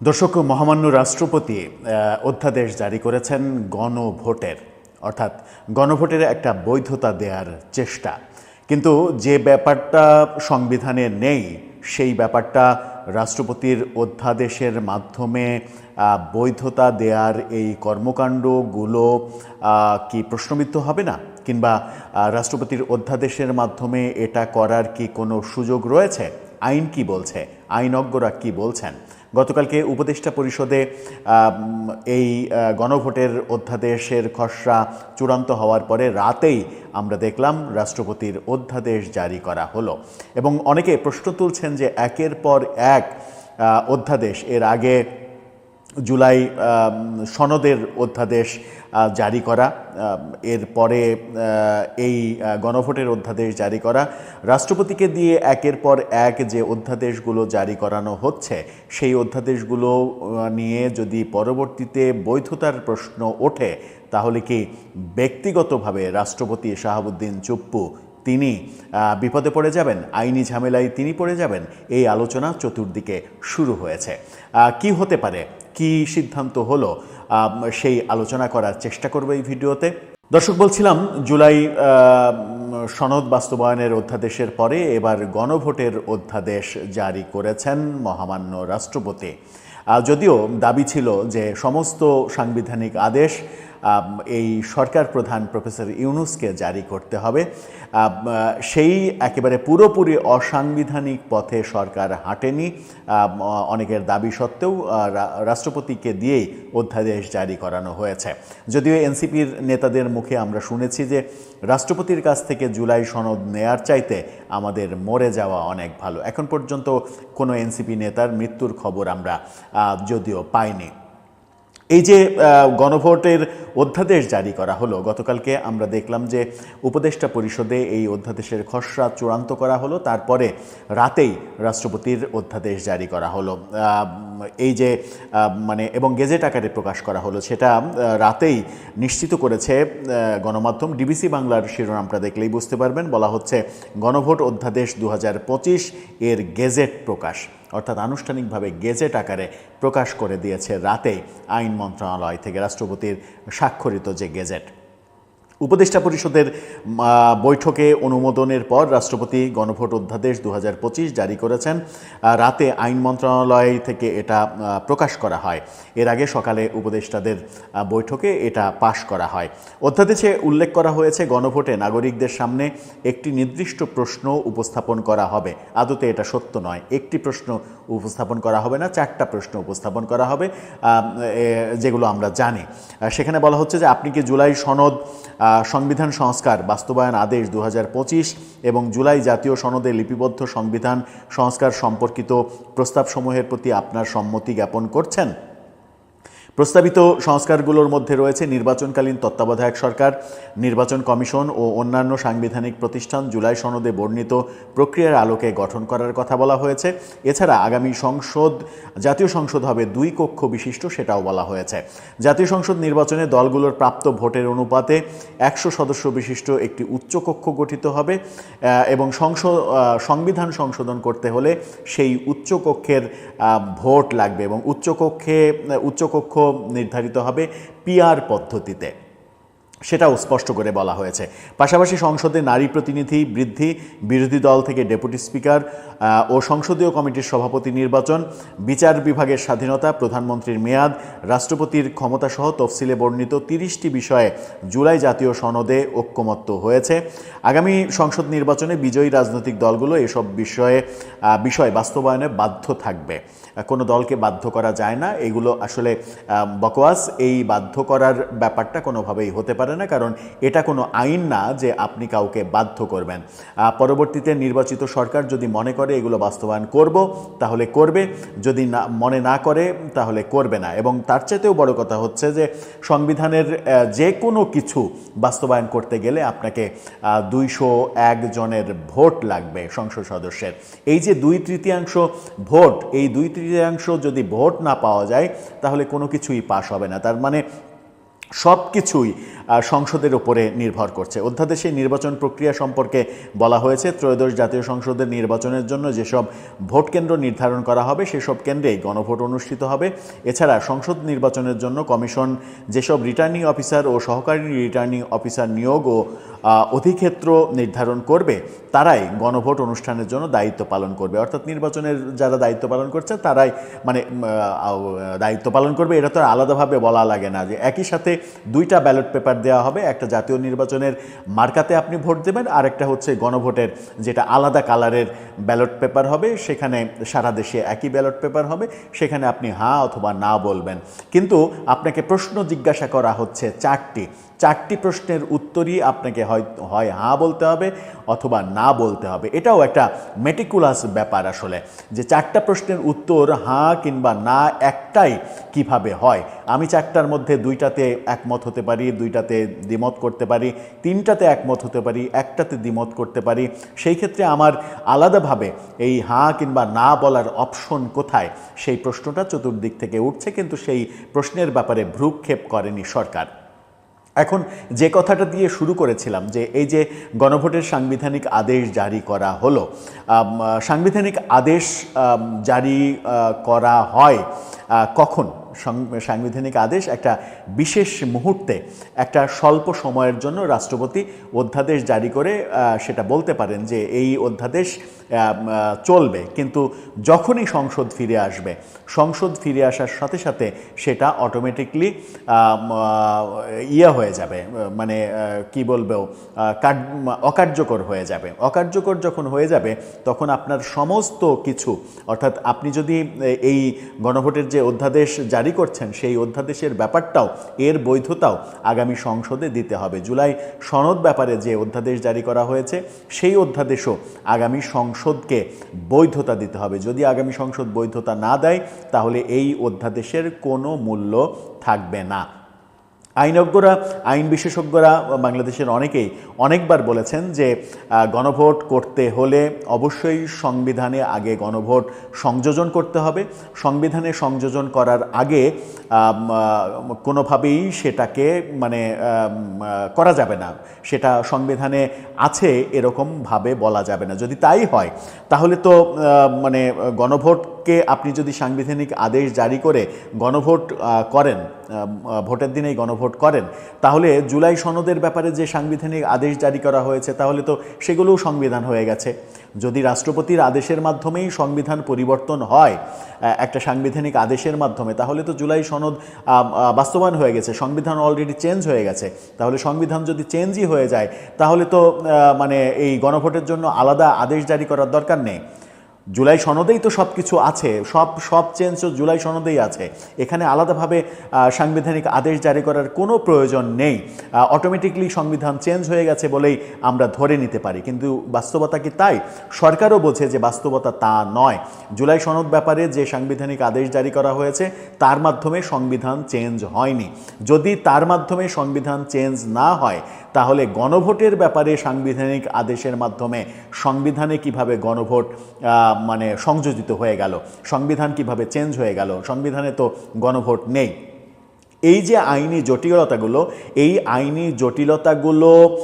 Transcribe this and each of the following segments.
দর্শক, মহামান্য রাষ্ট্রপতি অধ্যাদেশ জারি করেছেন গণভোটের। অর্থাৎ গণভোটের একটা বৈধতা দেওয়ার চেষ্টা। কিন্তু যে ব্যাপারটা সংবিধানে নেই, সেই ব্যাপারটা রাষ্ট্রপতির অধ্যাদেশের মাধ্যমে বৈধতা দেওয়ার এই কর্মকাণ্ডগুলো কি প্রশ্নবিদ্ধ হবে না? কিংবা রাষ্ট্রপতির অধ্যাদেশের মাধ্যমে এটা করার কি কোনো সুযোগ রয়েছে? আইন কি বলছে? আইনজ্ঞরা কি বলছেন? গতকালকে উপদেষ্টা পরিষদে এই গণভোটের অধ্যাদেশের খসড়া চূড়ান্ত হওয়ার পরে রাতেই আমরা দেখলাম রাষ্ট্রপতির অধ্যাদেশ জারি করা হলো। এবং অনেকে প্রশ্ন তুলছেন যে একের পর এক অধ্যাদেশ, এর আগে জুলাই সনদের অধ্যাদেশ জারি করা আম, এরপরে আহ, এই গণভোটের অধ্যাদেশ জারি করা। রাষ্ট্রপতিকে দিয়ে একের পর এক যে অধ্যাদেশগুলো জারি করানো হচ্ছে সেই অধ্যাদেশগুলো নিয়ে যদি পরবর্তীতে বৈধতার প্রশ্ন ওঠে তাহলে কি ব্যক্তিগতভাবে রাষ্ট্রপতি শাহাবুদ্দিন চুপ্পু তিনি বিপদে পড়ে যাবেন? আইনি ঝামেলায় তিনি পড়ে যাবেন? এই আলোচনা চতুর্দিকে শুরু হয়েছে। কি হতে পারে? কি সিদ্ধান্ত হলো সেই আলোচনা করার চেষ্টা করব এই ভিডিওতে। দর্শক, বলছিলাম, জুলাই সনদ বাস্তবায়নের অধ্যাদেশের পরে এবার গণভোটের অধ্যাদেশ জারি করেছেন মহামান্য রাষ্ট্রপতি। যদিও দাবি ছিল যে সমস্ত সাংবিধানিক আদেশ এই সরকার প্রধান প্রফেসর ইউনুসকে জারি করতে হবে। সেই একেবারে পুরোপুরি অসাংবিধানিক পথে সরকার হাঁটেনি। অনেকের দাবি সত্ত্বেও রাষ্ট্রপতিকে দিয়েই অধ্যাদেশ জারি করানো হয়েছে। যদিও এনসিপির নেতাদের মুখে আমরা শুনেছি যে, রাষ্ট্রপতির কাছ থেকে জুলাই সনদ নেয়ার চাইতে আমাদের মরে যাওয়া অনেক ভালো। এখন পর্যন্ত কোনো এনসিপি নেতার মৃত্যুর খবর আমরা যদিও পাইনি। এই যে গণভোটের অধ্যাদেশ জারি করা হলো, গতকালকে আমরা দেখলাম যে উপদেষ্টা পরিষদে এই অধ্যাদেশের খসড়া চূড়ান্ত করা হলো, তারপরে রাতেই রাষ্ট্রপতির অধ্যাদেশ জারি করা হলো। এই যে মানে এবং গেজেট আকারে প্রকাশ করা হলো, সেটা রাতেই নিশ্চিত করেছে গণমাধ্যম। ডিবিসি বাংলার শিরোনামটা দেখলেই বুঝতে পারবেন, বলা হচ্ছে গণভোট অধ্যাদেশ দু হাজার পঁচিশ এর গেজেট প্রকাশ। অর্থাৎ আনুষ্ঠানিকভাবে গেজেট আকারে প্রকাশ করে দিয়েছে রাতে আইন মন্ত্রণালয় থেকে রাষ্ট্রপতির স্বাক্ষরিত যে গেজেট। উপদেষ্টা পরিষদের বৈঠকে অনুমোদনের পর রাষ্ট্রপতি গণভোট অধ্যাদেশ দু হাজার পঁচিশ জারি করেছেন। রাতে আইন মন্ত্রণালয় থেকে এটা প্রকাশ করা হয়। এর আগে সকালে উপদেষ্টাদের বৈঠকে এটা পাশ করা হয়। অধ্যাদেশে উল্লেখ করা হয়েছে, গণভোটে নাগরিকদের সামনে একটি নির্দিষ্ট প্রশ্ন উপস্থাপন করা হবে। আদতে এটা সত্য নয়। একটি প্রশ্ন উপস্থাপন করা হবে না, চারটা প্রশ্ন উপস্থাপন করা হবে যেগুলো আমরা জানি। সেখানে বলা হচ্ছে যে, আপনি কি জুলাই সনদ সংবিধান সংস্কার বাস্তবায়ন আদেশ দু হাজার পঁচিশ এবং জুলাই জাতীয় সনদে লিপিবদ্ধ সংবিধান সংস্কার সম্পর্কিত প্রস্তাবসমূহের প্রতি আপনার সম্মতি জ্ঞাপন করছেন? প্রস্তাবিত সংস্কারগুলোর মধ্যে রয়েছে নির্বাচনকালীন তত্ত্বাবধায়ক সরকার, নির্বাচন কমিশন ও অন্যান্য সাংবিধানিক প্রতিষ্ঠান জুলাই সনদে বর্ণিত প্রক্রিয়ার আলোকে গঠন করার কথা বলা হয়েছে। এছাড়া আগামী সংসদ, জাতীয় সংসদ হবে দুই কক্ষ বিশিষ্ট সেটাও বলা হয়েছে। জাতীয় সংসদ নির্বাচনে দলগুলোর প্রাপ্ত ভোটের অনুপাতে একশো সদস্য বিশিষ্ট একটি উচ্চকক্ষ গঠিত হবে এবং সংসদ সংবিধান সংশোধন করতে হলে সেই উচ্চকক্ষের ভোট লাগবে এবং উচ্চকক্ষে উচ্চকক্ষ নির্ধারিত হবে পিআর পদ্ধতিতে। সেটাও স্পষ্ট করে বলা হয়েছে। পাশাপাশি সংসদে নারী প্রতিনিধি বৃদ্ধি বিরোধী দল থেকে ডেপুটি স্পিকার ও সংসদীয় কমিটির সভাপতি নির্বাচন বিচার বিভাগের স্বাধীনতা প্রধানমন্ত্রীর মেয়াদ রাষ্ট্রপতির ক্ষমতাসহ তফসিলে বর্ণিত তিরিশটি বিষয়ে জুলাই জাতীয় সনদে ঐক্যমত্য হয়েছে। আগামী সংসদ নির্বাচনে বিজয়ী রাজনৈতিক দলগুলো এসব বিষয়ে বিষয় বাস্তবায়নে বাধ্য থাকবে। কোনো দলকে বাধ্য করা যায় না। এগুলো আসলে আহ, বকওয়াস। এই বাধ্য করার ব্যাপারটা কোনোভাবেই হতে পারে না, কারণ এটা কোনো আইন না যে আপনি কাউকে বাধ্য করবেন। পরবর্তীতে নির্বাচিত সরকার যদি মনে করে এগুলো বাস্তবায়ন করব, তাহলে করবে। যদি না, মনে না করে, তাহলে করবে না। এবং তার চাইতেও বড় কথা হচ্ছে যে, সংবিধানের যে কোনো কিছু বাস্তবায়ন করতে গেলে আপনাকে দুইশো এক জনের ভোট লাগবে সংসদ সদস্যের। এই যে দুই তৃতীয়াংশ ভোট, এই দুই তৃতীয়াংশ যদি ভোট না পাওয়া যায়, তাহলে কোনো কিছুই পাশ হবে না। তার মানে সব কিছুই সংসদের উপরে নির্ভর করছে। অধ্যাদেশে নির্বাচন প্রক্রিয়া সম্পর্কে বলা হয়েছে, ত্রয়োদশ জাতীয় সংসদের নির্বাচনের জন্য যেসব ভোট কেন্দ্র নির্ধারণ করা হবে, সেসব কেন্দ্রেই গণভোট অনুষ্ঠিত হবে। এছাড়া সংসদ নির্বাচনের জন্য কমিশন যেসব রিটার্নিং অফিসার ও সহকারী রিটার্নিং অফিসার নিয়োগ ও অধিক্ষেত্র নির্ধারণ করবে, তারাই গণভোট অনুষ্ঠানের জন্য দায়িত্ব পালন করবে। অর্থাৎ নির্বাচনের যারা দায়িত্ব পালন করছে, তারাই মানে দায়িত্ব পালন করবে। এটা তো আলাদাভাবে বলা লাগে না যে একই সাথে দুইটা ব্যালট পেপার দেওয়া হবে। একটা জাতীয় নির্বাচনের মার্কাতে আপনি ভোট দেবেন আর একটা হচ্ছে গণভোটের যেটা আলাদা কালারের ব্যালট পেপার হবে, সেখানে সারা দেশে একই ব্যালট পেপার হবে, সেখানে আপনি হ্যাঁ অথবা না বলবেন। কিন্তু আপনাকে প্রশ্ন জিজ্ঞাসা করা হচ্ছে চারটি। চারটি প্রশ্নের উত্তরই আপনাকে হয় হয় বলতে হবে অথবা না বলতে হবে। এটাও একটা মেটিকুলাস ব্যাপার আসলে যে চারটা প্রশ্নের উত্তর হ্যাঁ কিংবা না একটাই কীভাবে হয়। আমি চারটার মধ্যে দুইটাতে একমত হতে পারি, দুইটাতে দ্বিমত করতে পারি, তিনটাতে একমত হতে পারি, একটাতে দ্বিমত করতে পারি। সেই ক্ষেত্রে আমার আলাদাভাবে এই হাঁ কিংবা না বলার অপশন কোথায়? সেই প্রশ্নটা চতুর্দিক থেকে উঠছে, কিন্তু সেই প্রশ্নের ব্যাপারে ভ্রুক্ষেপ করেনি সরকার। এখন যে কথাটা দিয়ে শুরু করেছিলাম যে এই যে গণভোটের সাংবিধানিক আদেশ জারি করা হলো সাংবিধানিক আদেশ জারি করা হয় কখন? সাংবিধানিক আদেশ একটা বিশেষ মুহূর্তে, একটা স্বল্প সময়ের জন্য রাষ্ট্রপতি অধ্যাদেশ জারি করে সেটা বলতে পারেন যে এই অধ্যাদেশ চলবে। কিন্তু যখনই সংসদ ফিরে আসবে, সংসদ ফিরে আসার সাথে সাথে সেটা অটোমেটিকলি ইয়ে হয়ে যাবে। মানে কি বলব অকার্যকর হয়ে যাবে। অকার্যকর যখন হয়ে যাবে, তখন আপনার সমস্ত কিছু, অর্থাৎ আপনি যদি এই গণভোটের যে অধ্যাদেশ জারি করছেন, সেই অধ্যাদেশের ব্যাপারটাও, এর বৈধতাও আগামী সংসদে দিতে হবে। জুলাই সনদ ব্যাপারে যে অধ্যাদেশ জারি করা হয়েছে, সেই অধ্যাদেশও আগামী সংসদকে বৈধতা দিতে হবে। যদি আগামী সংসদ বৈধতা না দেয়, তাহলে এই অধ্যাদেশের কোনো মূল্য থাকবে না। আইনজ্ঞরা, আইন বিশেষজ্ঞরা, বাংলাদেশের অনেকেই অনেকবার বলেছেন যে গণভোট করতে হলে অবশ্যই সংবিধানে আগে গণভোট সংযোজন করতে হবে। সংবিধানে সংযোজন করার আগে কোনোভাবেই সেটাকে মানে করা যাবে না। সেটা সংবিধানে আছে, এরকমভাবে বলা যাবে না। যদি তাই হয়, তাহলে তো মানে গণভোটকে আপনি যদি সাংবিধানিক আদেশ জারি করে গণভোট করেন ভোটের দিনেই গণভোট করেন। তাহলে জুলাই সনদের ব্যাপারে যে সাংবিধানিক আদেশ জারি করা হয়েছে, তাহলে তো সেগুলোও সংবিধান হয়ে গেছে। যদি রাষ্ট্রপতির আদেশের মাধ্যমেই সংবিধান পরিবর্তন হয় একটা সাংবিধানিক আদেশের মাধ্যমে, তাহলে তো জুলাই সনদ বাস্তবায়ন হয়ে গেছে, সংবিধান অলরেডি চেঞ্জ হয়ে গেছে। তাহলে সংবিধান যদি চেঞ্জই হয়ে যায়, তাহলে তো মানে এই গণভোটের জন্য আলাদা আদেশ জারি করার দরকার নেই। জুলাই সনদেই তো সব কিছু আছে। সব সব চেঞ্জ জুলাই সনদেই আছে। এখানে আলাদাভাবে সাংবিধানিক আদেশ জারি করার কোনো প্রয়োজন নেই। অটোমেটিকলি সংবিধান চেঞ্জ হয়ে গেছে বলেই আমরা ধরে নিতে পারি। কিন্তু বাস্তবতা কি তাই? সরকারও বোঝে যে বাস্তবতা তা নয়। জুলাই সনদ ব্যাপারে যে সাংবিধানিক আদেশ জারি করা হয়েছে, তার মাধ্যমে সংবিধান চেঞ্জ হয়নি। যদি তার মাধ্যমে সংবিধান চেঞ্জ না হয় তাহলে গণভোটের ব্যাপারে সাংবিধানিক আদেশের মাধ্যমে সংবিধানে কীভাবে গণভোট মানে সংযোজিত হয়ে গেল? সংবিধান কীভাবে চেঞ্জ হয়ে গেল? সংবিধানে তো গণভোট নেই। এই যে আইনি জটিলতাগুলো, এই আইনি জটিলতাগুলো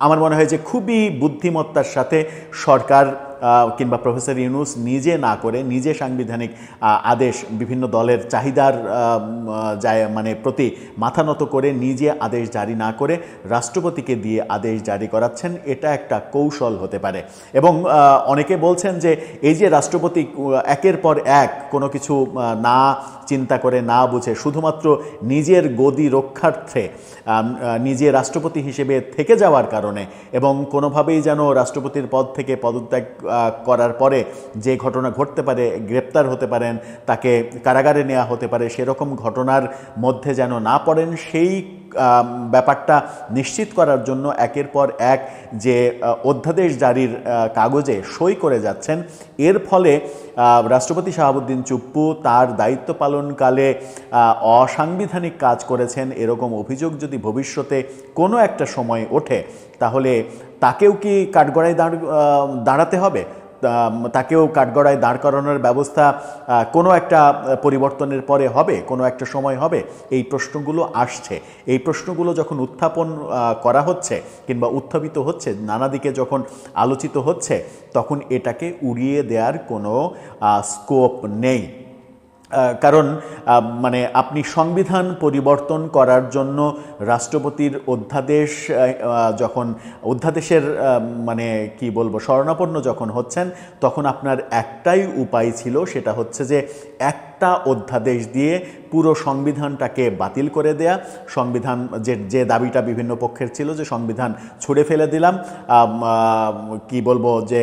আমার মনে হয় যে খুবই বুদ্ধিমত্তার সাথে সরকার কিংবা প্রফেসর ইউনুস নিজে না করে, নিজে সাংবিধানিক আদেশ বিভিন্ন দলের চাহিদার যায় মানে প্রতি মাথা নত করে নিজে আদেশ জারি না করে রাষ্ট্রপতিকে দিয়ে আদেশ জারি করাচ্ছেন, এটা একটা কৌশল হতে পারে। এবং অনেকে বলছেন যে এই যে রাষ্ট্রপতি একের পর এক কোনো কিছু না চিন্তা করে, না বুঝে, শুধুমাত্র নিজের গদি রক্ষার্থে নিজে রাষ্ট্রপতি হিসেবে থেকে যাওয়ার কারণে এবং কোনোভাবেই যেন রাষ্ট্রপতির পদ থেকে পদত্যাগ করার পরে যে ঘটনা ঘটতে পারে, গ্রেপ্তার হতে পারেন, তাকে কারাগারে নেওয়া হতে পারে, সেরকম ঘটনার মধ্যে যেন না পড়েন, সেই ব্যাপারটা নিশ্চিত করার জন্য একের পর এক যে অধ্যাদেশ জারির কাগজে সই করে যাচ্ছেন। এর ফলে রাষ্ট্রপতি শাহাবুদ্দিন চুপ্পু তার দায়িত্ব পালনকালে অসাংবিধানিক কাজ করেছেন। এরকম অভিযোগ যদি ভবিষ্যতে কোনো একটা সময় ওঠে, তাহলে তাকেও কি কাঠগড়ায় দাঁড় দাঁড়াতে হবে? তাকেও কাঠগড়ায় দাঁড় করানোর ব্যবস্থা কোনো একটা পরিবর্তনের পরে হবে, কোনো একটা সময় হবে, এই প্রশ্নগুলো আসছে। এই প্রশ্নগুলো যখন উত্থাপন করা হচ্ছে কিংবা উত্থাপিত হচ্ছে, নানা দিকে যখন আলোচিত হচ্ছে, তখন এটাকে উড়িয়ে দেওয়ার কোনো স্কোপ নেই। কারণ মানে আপনি সংবিধান পরিবর্তন করার জন্য রাষ্ট্রপতির অধ্যাদেশ যখন অধ্যাদেশের মানে কি বলব শরণাপন্ন যখন হচ্ছেন, তখন আপনার একটাই উপায় ছিল, সেটা হচ্ছে যে একটা অধ্যাদেশ দিয়ে পুরো সংবিধানটাকে বাতিল করে দেয়া, সংবিধান যে যে দাবিটা বিভিন্ন পক্ষের ছিল যে সংবিধান ছুড়ে ফেলে দিলাম কি বলব যে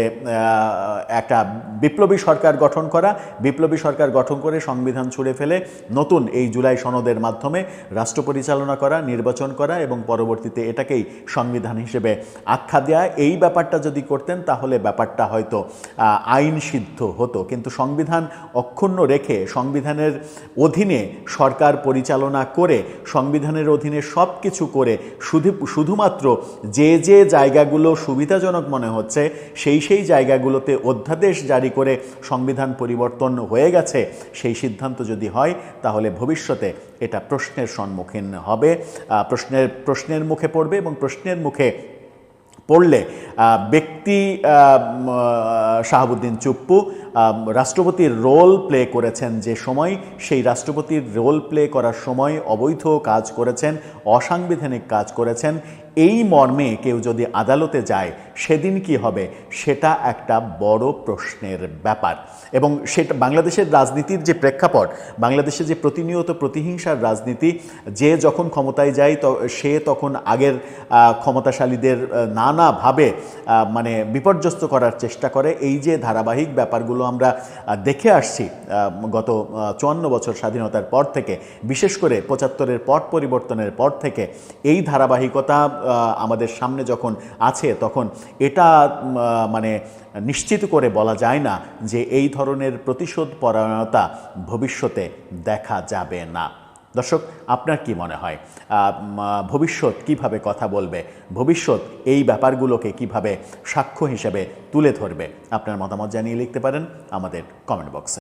একটা বিপ্লবী সরকার গঠন করা, বিপ্লবী সরকার গঠন করে সংবিধান ছুড়ে ফেলে, নতুন এই জুলাই সনদের মাধ্যমে রাষ্ট্র পরিচালনা করা, নির্বাচন করা এবং পরবর্তীতে এটাকেই সংবিধান হিসেবে আখ্যা দেওয়া এই ব্যাপারটা যদি করতেন তাহলে ব্যাপারটা হয়তো আইন সিদ্ধ হতো। কিন্তু সংবিধান অক্ষুণ্ণ রেখে সংবিধানের অধীনে সরকার পরিচালনা করে, সংবিধানের অধীনে সব কিছু করে, শুধু, শুধুমাত্র যে যে জায়গাগুলো সুবিধাজনক মনে হচ্ছে, সেই সেই জায়গাগুলোতে অধ্যাদেশ জারি করে সংবিধান পরিবর্তন হয়ে গেছে, সেই সিদ্ধান্ত যদি হয়, তাহলে ভবিষ্যতে এটা প্রশ্নের সম্মুখীন হবে। প্রশ্নের প্রশ্নের মুখে পড়বে এবং প্রশ্নের মুখে পড়লে ব্যক্তি শাহাবুদ্দিন চুপ্পু রাষ্ট্রপতির রোল প্লে করেছেন যে সময়, সেই রাষ্ট্রপতির রোল প্লে করার সময় অবৈধ কাজ করেছেন, অসাংবিধানিক কাজ করেছেন। এই মর্মে কেউ যদি আদালতে যায়, সেদিন কি হবে? সেটা একটা বড় প্রশ্নের ব্যাপার। এবং সেটা, বাংলাদেশের রাজনীতির যে প্রেক্ষাপট, বাংলাদেশে যে প্রতিনিয়ত প্রতিহিংসার রাজনীতি, যে যখন ক্ষমতায় যায়, তো, সে তখন আগের ক্ষমতাশালীদের নানাভাবে মানে বিপর্যস্ত করার চেষ্টা করে। এই যে ধারাবাহিক ব্যাপারগুলো আমরা দেখে আসছি গত চুয়ান্ন বছর স্বাধীনতার পর থেকে। বিশেষ করে পঁচাত্তরের পট পরিবর্তনের পর থেকে এই ধারাবাহিকতা আমাদের সামনে যখন আছে, তখন এটা মানে নিশ্চিত করে বলা যায় না যে এই ধরনের প্রতিশোধ পরায়ণতা ভবিষ্যতে দেখা যাবে না। দর্শক, আপনার কি মনে হয়? ভবিষ্যৎ কীভাবে কথা বলবে? ভবিষ্যৎ এই ব্যাপারগুলোকে কীভাবে সাক্ষ্য হিসেবে তুলে ধরবে? আপনার মতামত জানিয়ে লিখতে পারেন আমাদের কমেন্ট বক্সে